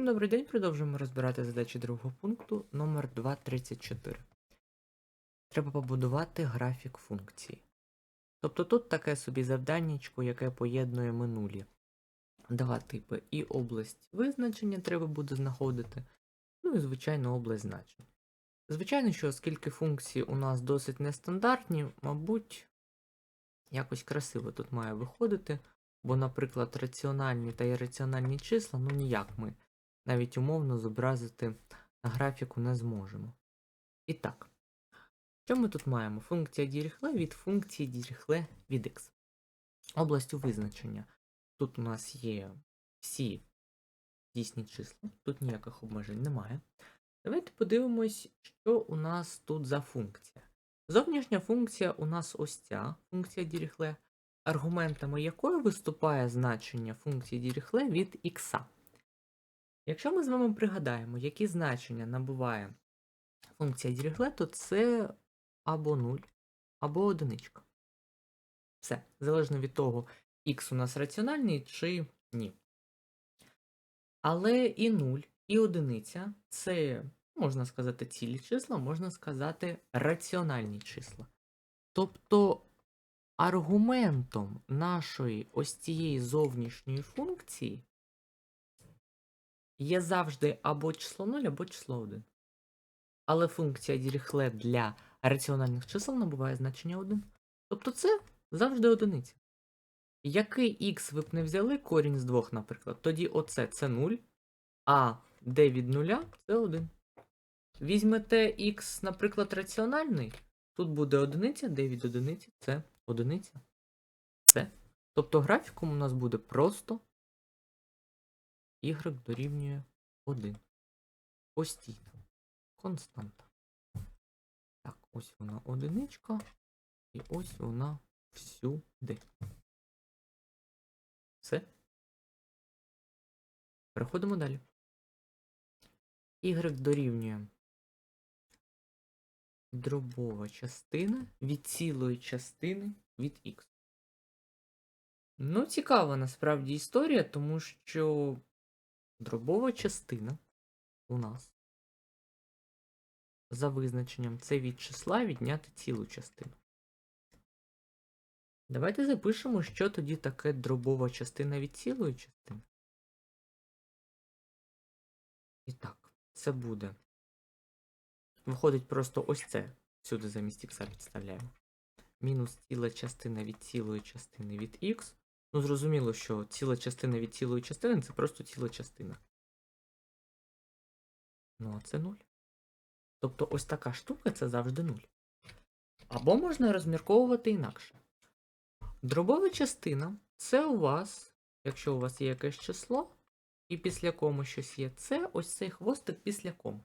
Всім добрий день. Продовжуємо розбирати задачі другого пункту номер 234. Треба побудувати графік функції. Тобто тут таке собі завданнячко, яке поєднує минулі два типи. І область визначення треба буде знаходити, ну і, звичайно, область значень. Звичайно, що оскільки функції у нас досить нестандартні, мабуть, якось красиво тут має виходити. Бо, наприклад, раціональні та ірраціональні числа, ну ніяк ми навіть умовно зобразити на графіку не зможемо. І так, що ми тут маємо? Функція діріхле від функції діріхле від x. Областю визначення. Тут у нас є всі дійсні числа, тут ніяких обмежень немає. Давайте подивимось, що у нас тут за функція. Зовнішня функція у нас ось ця функція діріхле, аргументами якої виступає значення функції діріхле від х. Якщо ми з вами пригадаємо, які значення набуває функція діріхле, то це або 0, або одиничка. Все, залежно від того, х у нас раціональний чи ні. Але і 0, і одиниця це, можна сказати, цілі числа, можна сказати, раціональні числа. Тобто аргументом нашої ось цієї зовнішньої функції є завжди або число 0, або число 1. Але функція діріхле для раціональних чисел набуває значення 1. Тобто це завжди одиниця. Який х ви б не взяли корінь з 2, наприклад, тоді оце це 0, а d від 0 це 1. Візьмете х, наприклад, раціональний, тут буде одиниця, d від одиниці це одиниця. Все. Тобто графіком у нас буде просто y дорівнює 1. Постійно. Константа. Так, ось вона одиничка. І ось вона всюди. Все. Переходимо далі. Y дорівнює дробова частина від цілої частини від х. Ну, цікава насправді історія, тому що дробова частина у нас за визначенням це від числа відняти цілу частину. Давайте запишемо, що тоді таке дробова частина від цілої частини. І так, це буде. Виходить просто ось це. Сюди замість х підставляємо. Мінус ціла частина від цілої частини від х. Ну, зрозуміло, що ціла частина від цілої частини це просто ціла частина. Ну, а це 0. Тобто ось така штука це завжди 0. Або можна розмірковувати інакше. Дробова частина це у вас, якщо у вас є якесь число, і після кому щось є, це ось цей хвостик після кому.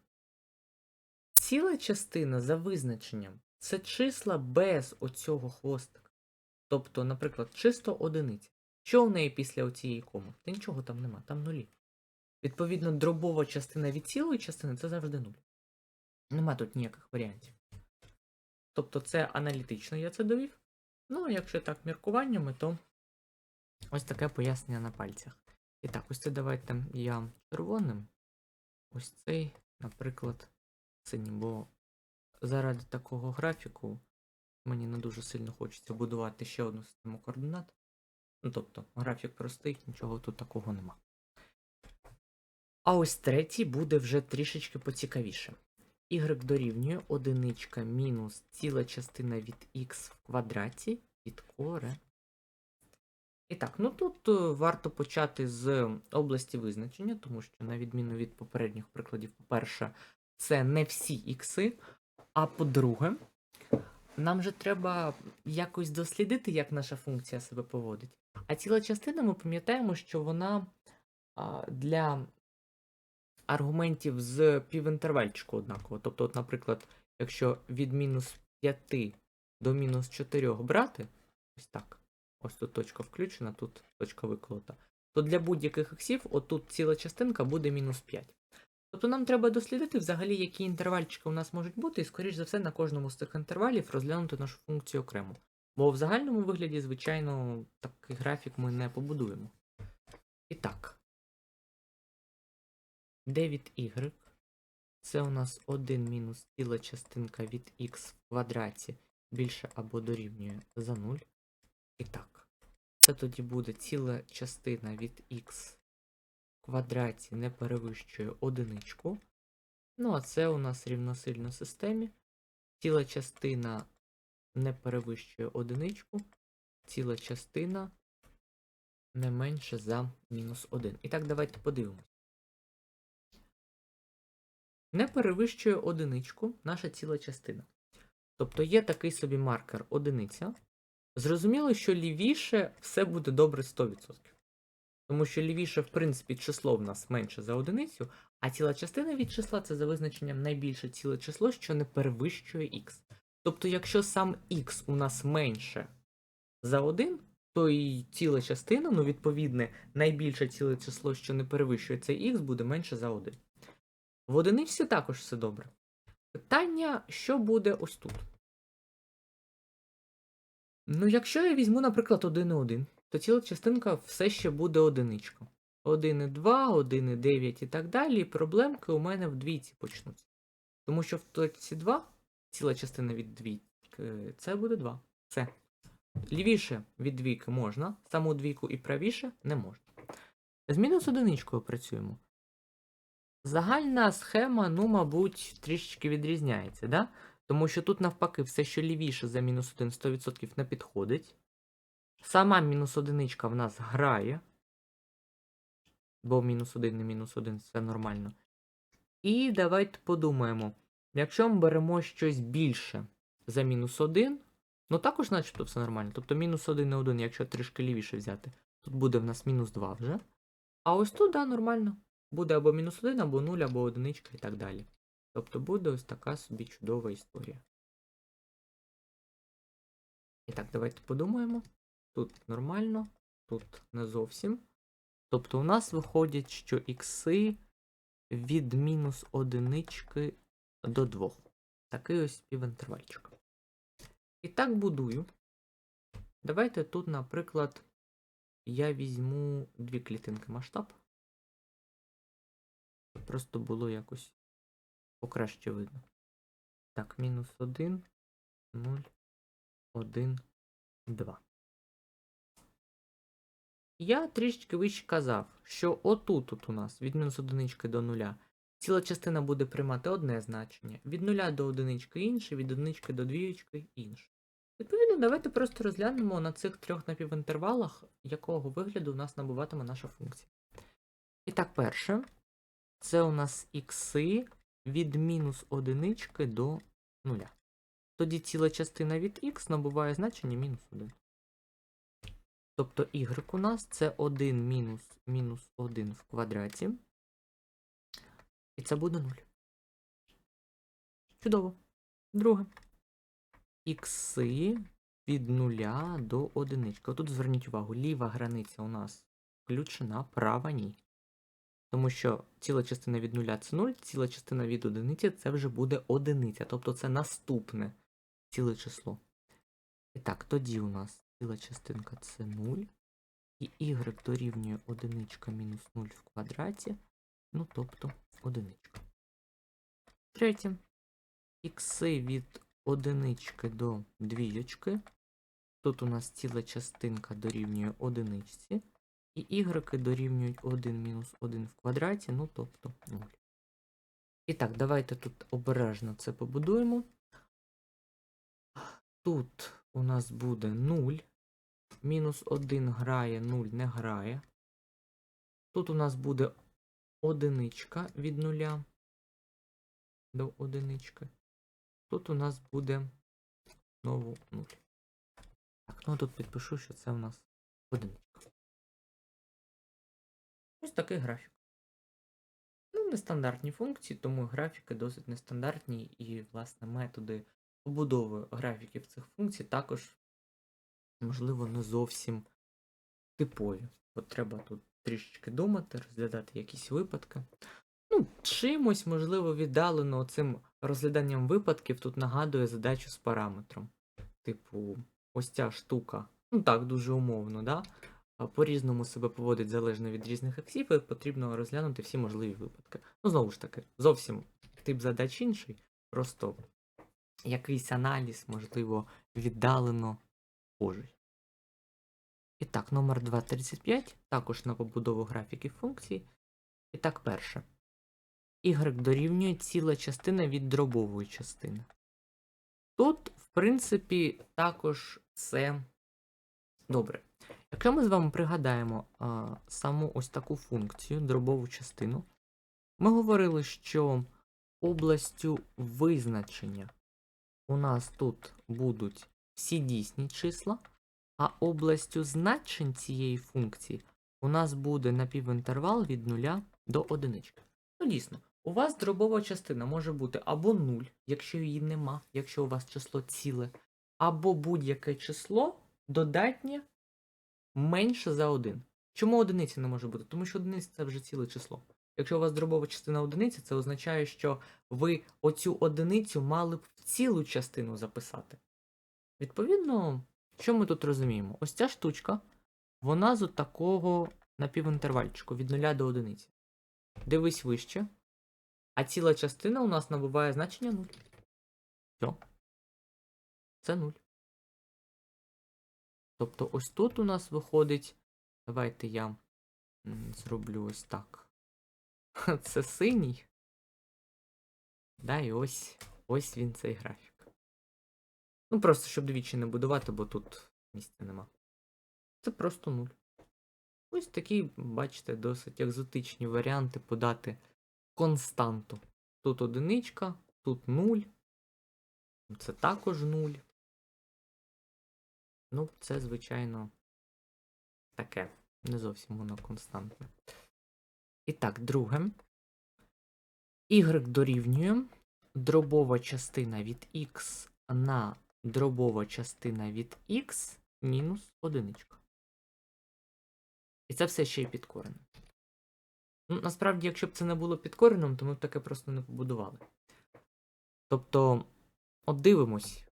Ціла частина за визначенням це числа без оцього хвостика. Тобто, наприклад, чисто одиниця. Що в неї після оцієї коми? Та нічого там нема, там нулі. Відповідно, дробова частина від цілої частини це завжди нуль. Нема тут ніяких варіантів. Тобто це аналітично я це довів. Ну, якщо так міркуваннями, то ось таке пояснення на пальцях. І так, ось це давайте я червоним. Ось цей, наприклад, синім, бо заради такого графіку мені не дуже сильно хочеться будувати ще одну систему координат. Ну, тобто, графік простий, нічого тут такого нема. А ось третій буде вже трішечки поцікавіше. Y дорівнює одиничка мінус ціла частина від х в квадраті від коре. І так, ну тут е, варто почати з області визначення, тому що, на відміну від попередніх прикладів, по-перше, це не всі ікси. А по-друге, нам же треба якось дослідити, як наша функція себе поводить. А ціла частина ми пам'ятаємо, що вона для аргументів з півінтервальчику однаково. Тобто, от, наприклад, якщо від мінус 5 до мінус 4 брати, ось так, ось тут точка включена, тут точка виколота, то для будь-яких іксів отут ціла частинка буде мінус 5. Тобто нам треба дослідити взагалі, які інтервальчики у нас можуть бути, і, скоріш за все, на кожному з цих інтервалів розглянути нашу функцію окремо. Бо в загальному вигляді, звичайно, такий графік ми не побудуємо. І так. d від y. Це у нас 1 мінус ціла частинка від x в квадраті більше або дорівнює за 0. І так. Це тоді буде ціла частина від x в квадраті не перевищує одиничку. Ну, а це у нас рівносильно системі. Ціла частина не перевищує одиничку. Ціла частина не менше за мінус 1. І так, давайте подивимось. Не перевищує одиничку наша ціла частина. Тобто є такий собі маркер одиниця. Зрозуміло, що лівіше все буде добре 100%. Тому що лівіше, в принципі, число в нас менше за одиницю, а ціла частина від числа це за визначенням найбільше ціле число, що не перевищує х. Тобто, якщо сам х у нас менше за 1, то і ціла частина, ну, відповідне, найбільше ціле число, що не перевищує цей х, буде менше за 1. В одиничці також все добре. Питання, що буде ось тут? Ну, якщо я візьму, наприклад, 1 і 1, то ціла частинка все ще буде одиничка. 1 і 2, 1 і 9 і так далі, і проблемки у мене в двійці почнуться. Тому що в точці 2, ціла частина від двійки, це буде 2. Все. Лівіше від двійки можна, саму двійку і правіше не можна. З мінус одиничкою працюємо. Загальна схема, ну, мабуть, трішечки відрізняється, да? Тому що тут, навпаки, все, що лівіше за мінус 1 100% не підходить. Сама мінус одиничка в нас грає. Бо мінус 1 і мінус 1 це нормально. І давайте подумаємо. Якщо ми беремо щось більше за мінус 1, ну також начебто все нормально. Тобто мінус 1 і 1, якщо трішки лівіше взяти, тут буде в нас мінус 2 вже. А ось тут, да, нормально. Буде або мінус 1, або 0, або одиничка і так далі. Тобто буде ось така собі чудова історія. І так, давайте подумаємо. Тут нормально, тут не зовсім. Тобто у нас виходить, що ікси від мінус одинички до 2. Такий ось співінтервальчик. І так будую. Давайте тут, наприклад, я візьму дві клітинки масштаб. Просто було якось покраще видно. Так, мінус 1, 0, 1, 2. Я трішечки вище казав, що отут от у нас від мінус одинички до нуля ціла частина буде приймати одне значення, від нуля до одинички інше, від одинички до двієчки інше. Відповідно, давайте просто розглянемо на цих трьох напівінтервалах, якого вигляду у нас набуватиме наша функція. І так, перше, це у нас ікси від мінус одинички до нуля. Тоді ціла частина від х набуває значення мінус 1. Тобто y у нас це 1 мінус мінус 1 в квадраті. І це буде 0. Чудово. Друге. Ікси від 0 до 1. Тут зверніть увагу, ліва границя у нас включена, права ні. Тому що ціла частина від 0 це 0, ціла частина від 1 це вже буде одиниця. Тобто це наступне ціле число. І так, тоді у нас ціла частинка це 0. І y дорівнює 1 мінус 0 в квадраті. Ну, тобто одиничка. Третє. Ікси від одинички до двієчки. Тут у нас ціла частинка дорівнює одиничці. І y дорівнюють 1 мінус 1 в квадраті, ну тобто 0. І так, давайте тут обережно це побудуємо. Тут у нас буде 0. Мінус 1 грає, 0 не грає. Тут у нас буде одиничка від 0 до одинички. Тут у нас буде знову 0. Так, ну тут підпишу, що це у нас одиничка. Ось такий графік. Ну, нестандартні функції, тому графіки досить нестандартні і, власне, методи побудови графіків цих функцій також, можливо, не зовсім типові. От треба тут трішечки думати, розглядати якісь випадки. Ну, чимось, можливо, віддалено цим розгляданням випадків тут нагадує задачу з параметром. Типу, ось ця штука. Ну так, дуже умовно, да? по-різному себе поводить залежно від різних ексів, і потрібно розглянути всі можливі випадки. Ну, знову ж таки, зовсім тип задач інший, просто якийсь аналіз, можливо, віддалено схожий. І так, номер 235, також на побудову графіків функцій. І так, перше. Y дорівнює ціла частина від дробової частини. Тут, в принципі, також це добре. Якщо ми з вами пригадаємо а, саму ось таку функцію, дробову частину, ми говорили, що областю визначення у нас тут будуть всі дійсні числа, а областю значень цієї функції у нас буде напівінтервал від 0 до 1. Ну, дійсно, у вас дробова частина може бути або 0, якщо її нема, якщо у вас число ціле, або будь-яке число додатнє менше за 1. Чому одиниці не може бути? Тому що одиниця це вже ціле число. Якщо у вас дробова частина одиниці, це означає, що ви оцю одиницю мали б в цілу частину записати. Відповідно, що ми тут розуміємо? Ось ця штучка, вона з такого напівінтервальчику від 0 до 1. Дивись вище. А ціла частина у нас набуває значення 0. Все. Це 0. Тобто ось тут у нас виходить. Давайте я зроблю ось так. Це синій. Да, і ось ось він цей графік. Ну, просто щоб двічі не будувати, бо тут місця нема. Це просто 0. Ось такі, бачите, досить екзотичні варіанти подати константу. Тут одиничка, тут 0. Це також 0. Ну, це, звичайно, таке. Не зовсім воно константне. І так, друге. Y дорівнює дробова частина від x на дробова частина від x мінус одиничка. І це все ще й підкорене. Ну, насправді, якщо б це не було підкореним, то ми б таке просто не побудували. Тобто, от дивимось,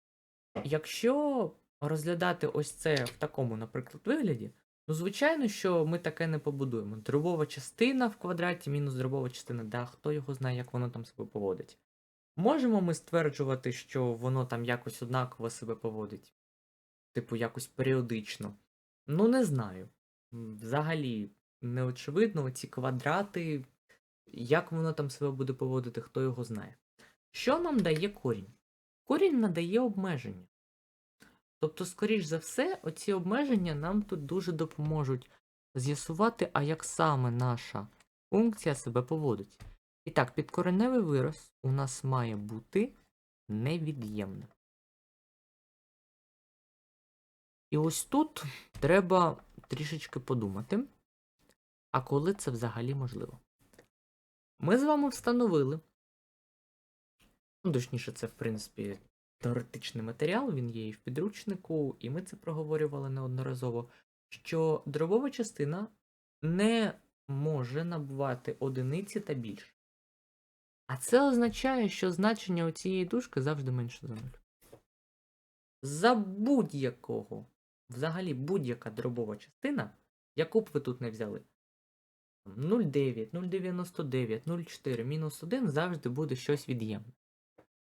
якщо розглядати ось це в такому, наприклад, вигляді, ну, звичайно, що ми таке не побудуємо. Дробова частина в квадраті мінус дробова частина, да, хто його знає, як воно там себе поводить. Можемо ми стверджувати, що воно там якось однаково себе поводить? Типу, якось періодично. Ну, не знаю. Взагалі, не очевидно, ці квадрати, як воно там себе буде поводити, хто його знає. Що нам дає корінь? Корінь надає обмеження. Тобто, скоріш за все, оці обмеження нам тут дуже допоможуть з'ясувати, а як саме наша функція себе поводить. І так, підкореневий вираз у нас має бути невід'ємним. І ось тут треба трішечки подумати, а коли це взагалі можливо. Ми з вами встановили, ну, точніше, це, в принципі, теоретичний матеріал, він є і в підручнику, і ми це проговорювали неодноразово, що дробова частина не може набувати одиниці та більше. А це означає, що значення у цієї дужки завжди менше за 0. За будь-якого, взагалі будь-яка дробова частина, яку б ви тут не взяли, 0,9, 0,99, 0,4, мінус 1 завжди буде щось від'ємне.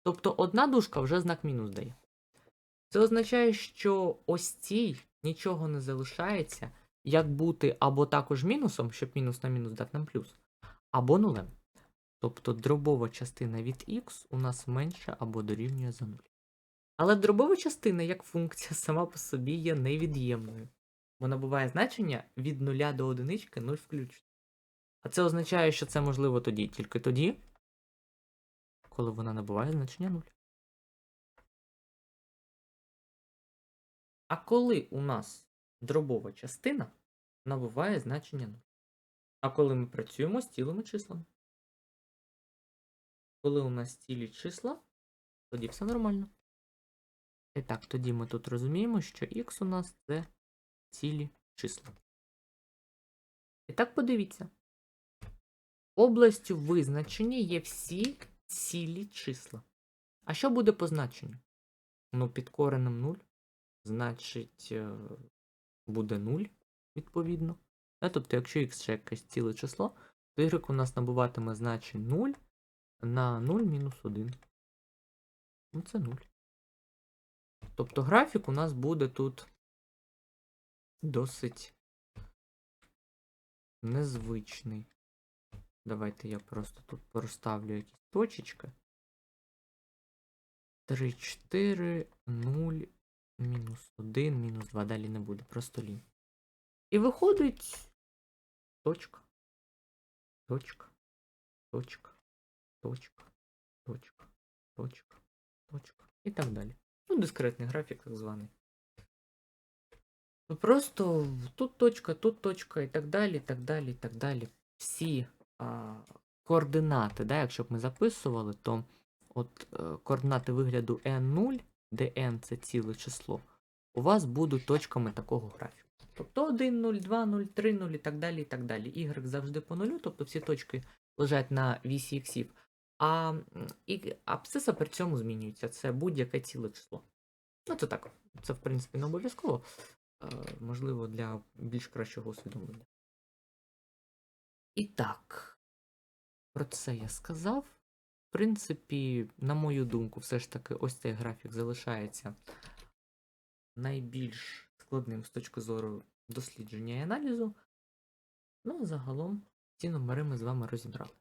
Тобто одна дужка вже знак мінус дає. Це означає, що ось цій нічого не залишається, як бути або також мінусом, щоб мінус на мінус дати нам плюс, або нулем. Тобто дробова частина від х у нас менша або дорівнює за 0. Але дробова частина як функція сама по собі є невід'ємною. Вона буває значення від 0 до 1 0 включно. А це означає, що це можливо тоді, тільки тоді, коли вона набуває значення 0. А коли у нас дробова частина набуває значення 0. А коли ми працюємо з цілими числами. Коли у нас цілі числа, тоді все нормально. І так, тоді ми тут розуміємо, що х у нас це цілі числа. І так подивіться. Областю визначення є всі цілі числа. А що буде по значенню? Ну, під коренем 0, значить, е, буде 0. відповідно. Тобто, якщо x ще якесь ціле число, то y у нас набуватиме значень 0 на 0 мінус 1. Ну, це 0. Тобто графік у нас буде тут досить незвичний. Давайте я просто тут проставлю якісь точечки. 3, 4, 0, мінус 1, мінус 2. Далі не буде, просто лінь. І виходить точка. Точка. Точка. Точка. Точка. Точка. Точка. І так далі. Ну, дискретний графік, так званий. Просто тут точка, тут точка, і так далі, і так далі, і так далі. Всі а, координати, да, якщо б ми записували, то от е, координати вигляду n0, де n це ціле число, у вас будуть точками такого графіку. Тобто 1, 0, 2, 0, 3, 0 і так далі, і так далі. Y завжди по нулю, тобто всі точки лежать на вісі іксів. А і абсциса при цьому змінюється. Це будь-яке ціле число. Ну, це так. Це, в принципі, не обов'язково. Можливо, для більш кращого усвідомлення. І так, про це я сказав. В принципі, на мою думку, все ж таки, ось цей графік залишається найбільш складним з точки зору дослідження і аналізу. Ну, загалом ці номери ми з вами розібрали.